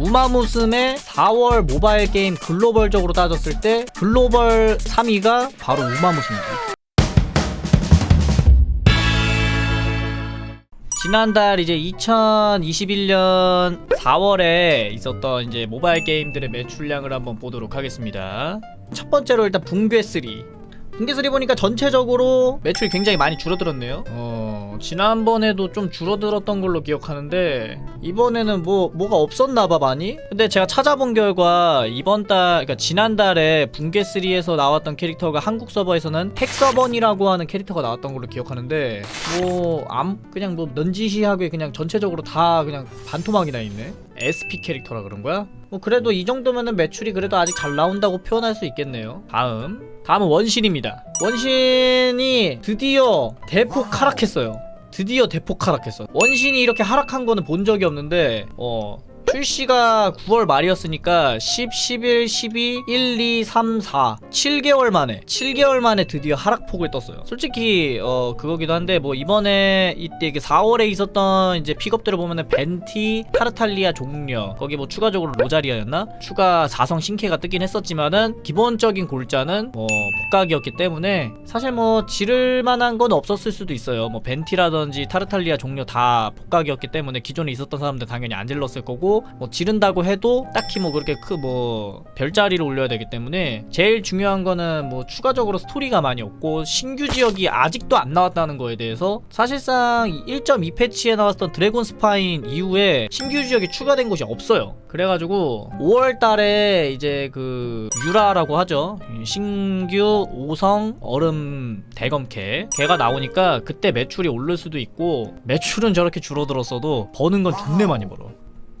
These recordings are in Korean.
우마무스메 4월 모바일 게임 글로벌적으로 따졌을 때 글로벌 3위가 바로 우마무스메입니다. 지난달 이제 2021년 4월에 있었던 이제 모바일 게임들의 매출량을 한번 보도록 하겠습니다. 첫 번째로 일단 붕괴 3. 붕괴 3 보니까 전체적으로 매출이 굉장히 많이 줄어들었네요. 어, 지난번에도 좀 줄어들었던 걸로 기억하는데 이번에는 뭐 뭐가 없었나 봐 많이. 근데 제가 찾아본 결과 이번 달 그러니까 지난달에 붕괴 3에서 나왔던 캐릭터가 한국 서버에서는 헥서번이라고 하는 캐릭터가 나왔던 걸로 기억하는데 뭐 암 그냥 뭐 넌지시하게 그냥 전체적으로 다 그냥 반토막이 나 있네. SP 캐릭터라 그런 거야? 뭐 그래도 이 정도면은 매출이 그래도 아직 잘 나온다고 표현할 수 있겠네요. 다음 다음은 원신입니다. 원신이 드디어 대폭 하락했어요. 드디어 대폭 하락했어. 원신이 이렇게 하락한 거는 본 적이 없는데 어 출시가 9월 말이었으니까 10, 11, 12, 1, 2, 3, 4 7개월 만에 7개월 만에 드디어 하락폭을 떴어요. 솔직히 어 그거기도 한데 뭐 이번에 이때 이게 4월에 있었던 이제 픽업들을 보면은 벤티, 타르탈리아 종려 거기 뭐 추가적으로 로자리아였나? 추가 4성 신캐가 뜨긴 했었지만은 기본적인 골자는 뭐 복각이었기 때문에 사실 뭐 지를 만한 건 없었을 수도 있어요. 뭐 벤티라든지 타르탈리아 종려 다 복각이었기 때문에 기존에 있었던 사람들 당연히 안 질렀을 거고 뭐 지른다고 해도 딱히 뭐 그렇게 크 뭐 별자리를 올려야 되기 때문에 제일 중요한 거는 뭐 추가적으로 스토리가 많이 없고 신규 지역이 아직도 안 나왔다는 거에 대해서 사실상 1.2 패치에 나왔던 드래곤 스파인 이후에 신규 지역이 추가된 곳이 없어요. 그래가지고 5월 달에 이제 그 유라라고 하죠. 신규 5성 얼음 대검캐 걔가 나오니까 그때 매출이 오를 수도 있고 매출은 저렇게 줄어들었어도 버는 건 존내 많이 벌어.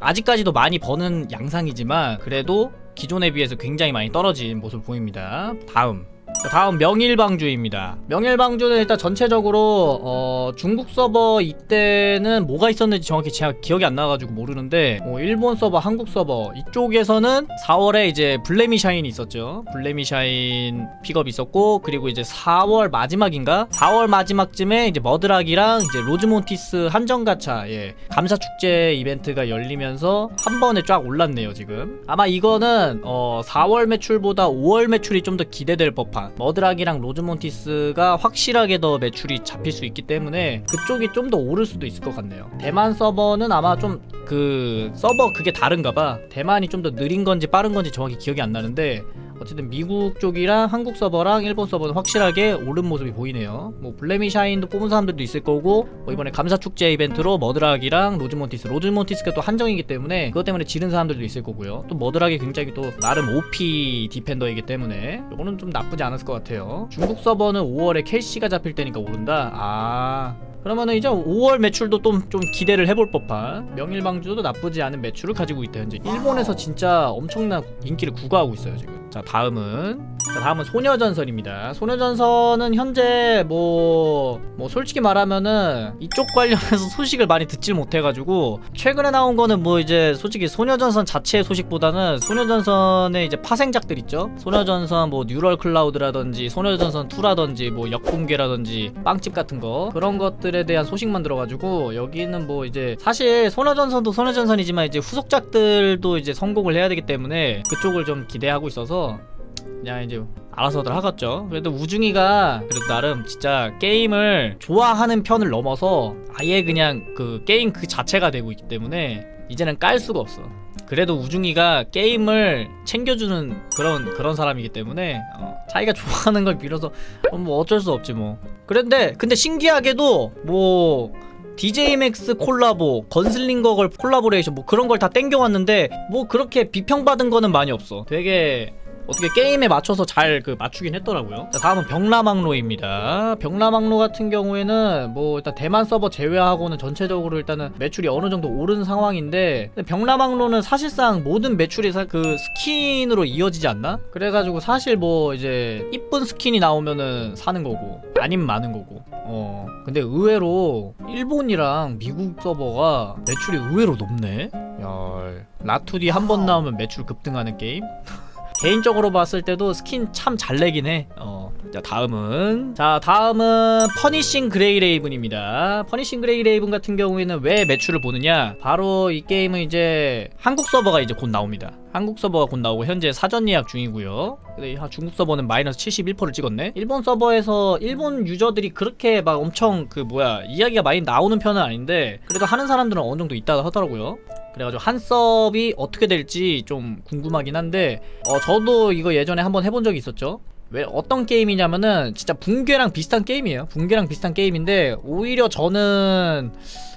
아직까지도 많이 버는 양상이지만 그래도 기존에 비해서 굉장히 많이 떨어진 모습을 보입니다. 다음. 자, 다음 명일방주입니다. 명일방주는 일단 전체적으로 어, 중국 서버 이때는 뭐가 있었는지 정확히 제가 기억이 안 나가지고 모르는데 뭐 일본 서버, 한국 서버 이쪽에서는 4월에 이제 블레미 샤인이 있었죠. 블레미 샤인 픽업이 있었고 그리고 이제 4월 마지막인가? 4월 마지막쯤에 이제 머드락이랑 이제 로즈몬티스 한정 가차 예 감사 축제 이벤트가 열리면서 한 번에 쫙 올랐네요 지금. 아마 이거는 어 4월 매출보다 5월 매출이 좀 더 기대될 법한 머드락이랑 로즈몬티스가 확실하게 더 매출이 잡힐 수 있기 때문에 그쪽이 좀 더 오를 수도 있을 것 같네요. 대만 서버는 아마 좀 그 서버 그게 다른가 봐. 대만이 좀 더 느린 건지 빠른 건지 정확히 기억이 안 나는데 어쨌든 미국 쪽이랑 한국 서버랑 일본 서버는 확실하게 오른 모습이 보이네요. 뭐 블레미 샤인도 뽑은 사람들도 있을 거고 뭐 이번에 감사 축제 이벤트로 머드락이랑 로즈몬티스, 로즈몬티스가 또 한정이기 때문에 그것 때문에 지른 사람들도 있을 거고요. 또 머드락이 굉장히 또 나름 OP 디펜더이기 때문에 이거는 좀 나쁘지 않았을 것 같아요. 중국 서버는 5월에 캐시가 잡힐 때니까 오른다. 아. 그러면은 이제 5월 매출도 좀, 좀 기대를 해볼 법한 명일방주도 나쁘지 않은 매출을 가지고 있다 현재. 일본에서 진짜 엄청난 인기를 구가하고 있어요 지금. 자 다음은 자 다음은 소녀전선입니다. 소녀전선은 현재 뭐, 뭐 솔직히 말하면은 이쪽 관련해서 소식을 많이 듣질 못해가지고 최근에 나온 거는 뭐 이제 솔직히 소녀전선 자체의 소식보다는 소녀전선의 이제 파생작들 있죠? 소녀전선 뭐 뉴럴 클라우드라든지 소녀전선 2라든지 뭐 역공개라든지 빵집 같은 거 그런 것들에 대한 소식만 들어가지고 여기는 뭐 이제 사실 소녀전선도 소녀전선이지만 이제 후속작들도 이제 성공을 해야 되기 때문에 그쪽을 좀 기대하고 있어서 그냥 이제 알아서들 하겠죠. 그래도 우중이가 그래도 나름 진짜 게임을 좋아하는 편을 넘어서 아예 그냥 그 게임 그 자체가 되고 있기 때문에 이제는 깔 수가 없어. 그래도 우중이가 게임을 챙겨주는 그런 그런 사람이기 때문에 어, 자기가 좋아하는 걸 빌어서 어, 뭐 어쩔 수 없지 뭐. 그런데 근데 신기하게도 뭐 DJ 맥스 콜라보, 건슬링거 걸 콜라보레이션 뭐 그런 걸 다 땡겨왔는데 뭐 그렇게 비평받은 거는 많이 없어. 되게 어떻게 게임에 맞춰서 잘 그 맞추긴 했더라고요. 자, 다음은 병라망로입니다. 병라망로 같은 경우에는 뭐 일단 대만 서버 제외하고는 전체적으로 일단은 매출이 어느 정도 오른 상황인데 병라망로는 사실상 모든 매출이 사, 그 스킨으로 이어지지 않나? 그래가지고 사실 뭐 이제 이쁜 스킨이 나오면은 사는 거고 아니면 마는 거고. 어 근데 의외로 일본이랑 미국 서버가 매출이 의외로 높네. 야 라투디 한 번 나오면 매출 급등하는 게임. 개인적으로 봤을 때도 스킨 참 잘 내긴 해. 어. 자 다음은 자 다음은 퍼니싱 그레이 레이븐입니다 퍼니싱 그레이 레이븐 같은 경우에는 왜 매출을 보느냐 바로 이 게임은 이제 한국 서버가 이제 곧 나옵니다 한국 서버가 곧 나오고 현재 사전 예약 중이고요. 근데 이 중국 서버는 마이너스 71%를 찍었네. 일본 서버에서 일본 유저들이 그렇게 막 엄청 그 뭐야 이야기가 많이 나오는 편은 아닌데 그래도 하는 사람들은 어느 정도 있다 하더라고요. 그래가지고 한 서브이 어떻게 될지 좀 궁금하긴 한데 어 저도 이거 예전에 한번 해본 적이 있었죠 왜 어떤 게임이냐면은 진짜 붕괴랑 비슷한 게임이에요 붕괴랑 비슷한 게임인데 오히려 저는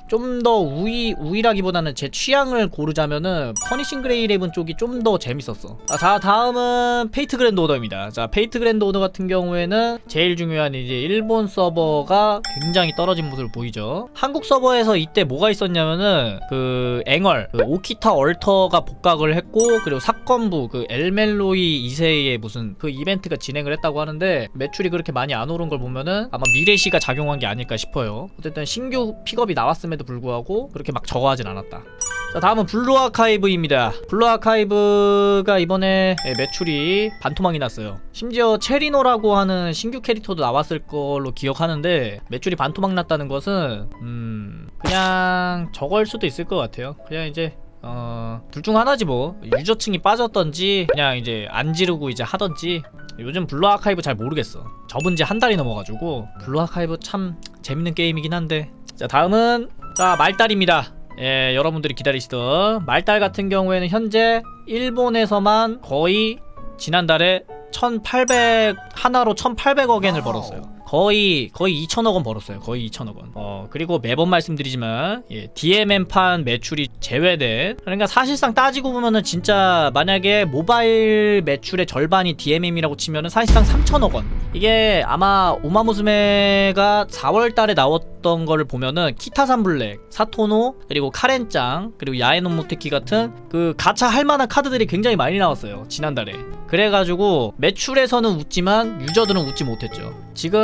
좀 더 우위 우위라기보다는 제 취향을 고르자면은 퍼니싱 그레이 레븐 쪽이 좀 더 재밌었어. 아, 자 다음은 페이트 그랜드 오더입니다. 자 페이트 그랜드 오더 같은 경우에는 제일 중요한 이제 일본 서버가 굉장히 떨어진 모습을 보이죠. 한국 서버에서 이때 뭐가 있었냐면은 그 앵얼 그 오키타 얼터가 복각을 했고 그리고 사건부 그 엘멜로이 2세의 무슨 그 이벤트가 진행 을 했다고 하는데 매출이 그렇게 많이 안 오른 걸 보면은 아마 미래시가 작용한 게 아닐까 싶어요. 어쨌든 신규 픽업이 나왔음에도 불구하고 그렇게 막 저거하진 않았다. 자 다음은 블루 아카이브입니다. 블루 아카이브가 이번에 예, 매출이 반토막이 났어요. 심지어 체리노라고 하는 신규 캐릭터도 나왔을 걸로 기억하는데 매출이 반토막 났다는 것은 음 그냥 저걸 수도 있을 것 같아요. 그냥 이제 어, 둘 중 하나지 뭐. 유저층이 빠졌던지, 그냥 이제 안 지르고 이제 하던지. 요즘 블루 아카이브 잘 모르겠어. 접은 지 한 달이 넘어가지고, 블루 아카이브 참 재밌는 게임이긴 한데. 자, 다음은, 자, 말달입니다. 예, 여러분들이 기다리시던 말달 같은 경우에는 현재 일본에서만 거의 지난달에 1800 하나로 1800억 엔을 벌었어요. 거의 거의 2천억 원 벌었어요. 거의 2천억 원. 어 그리고 매번 말씀드리지만 예, DMM판 매출이 제외된 그러니까 사실상 따지고 보면은 진짜 만약에 모바일 매출의 절반이 DMM이라고 치면은 사실상 3천억 원. 이게 아마 우마무스메가 4월 달에 나왔던 거를 보면은 키타산 블랙, 사토노 그리고 카렌짱 그리고 야에노 모테키 같은 그 가차 할 만한 카드들이 굉장히 많이 나왔어요 지난달에. 그래가지고 매출에서는 웃지만 유저들은 웃지 못했죠. 지금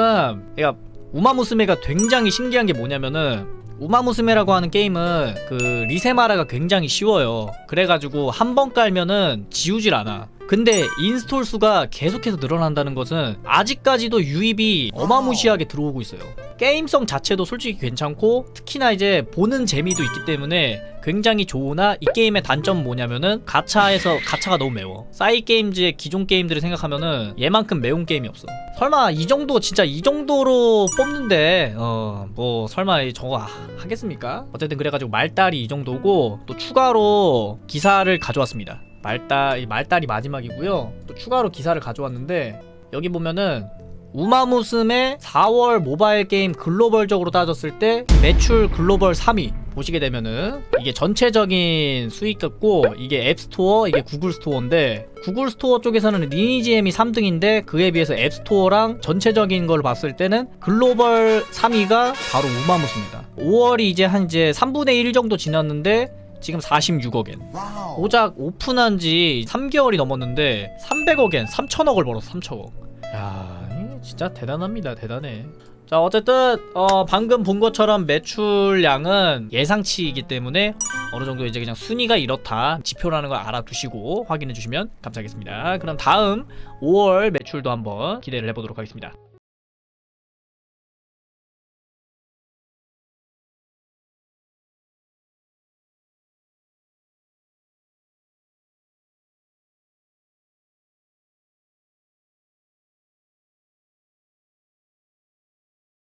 얘가 우마무스메가 굉장히 신기한 게 뭐냐면은 우마무스메라고 하는 게임은 그 리세마라가 굉장히 쉬워요. 그래가지고 한 번 깔면은 지우질 않아. 근데 인스톨 수가 계속해서 늘어난다는 것은 아직까지도 유입이 어마무시하게 들어오고 있어요. 게임성 자체도 솔직히 괜찮고 특히나 이제 보는 재미도 있기 때문에 굉장히 좋으나 이 게임의 단점 뭐냐면은 가차에서 가차가 너무 매워. 싸이 게임즈의 기존 게임들을 생각하면은 얘만큼 매운 게임이 없어. 설마 이 정도 진짜 이 정도로 뽑는데 어 뭐 설마 이 저거 하- 하겠습니까? 어쨌든 그래가지고 말달이 이 정도고 또 추가로 기사를 가져왔습니다. 말달 이 말달이 마지막이고요. 또 추가로 기사를 가져왔는데 여기 보면은 우마무스메 4월 모바일 게임 글로벌적으로 따졌을 때 매출 글로벌 3위 보시게 되면은 이게 전체적인 수익 같고 이게 앱스토어 이게 구글 스토어인데 구글 스토어 쪽에서는 리니지엠이 3등인데 그에 비해서 앱스토어랑 전체적인 걸 봤을 때는 글로벌 3위가 바로 우마무스입니다 5월이 이제 한 이제 3분의 1 정도 지났는데 지금 46억엔. 고작 오픈한 지 3개월이 넘었는데 300억엔 3천억을 벌었어 3천억. 야 진짜 대단합니다. 대단해. 자 어쨌든 어 방금 본 것처럼 매출량은 예상치이기 때문에 어느 정도 이제 그냥 순위가 이렇다. 지표라는 걸 알아두시고 확인해 주시면 감사하겠습니다. 그럼 다음 5월 매출도 한번 기대를 해보도록 하겠습니다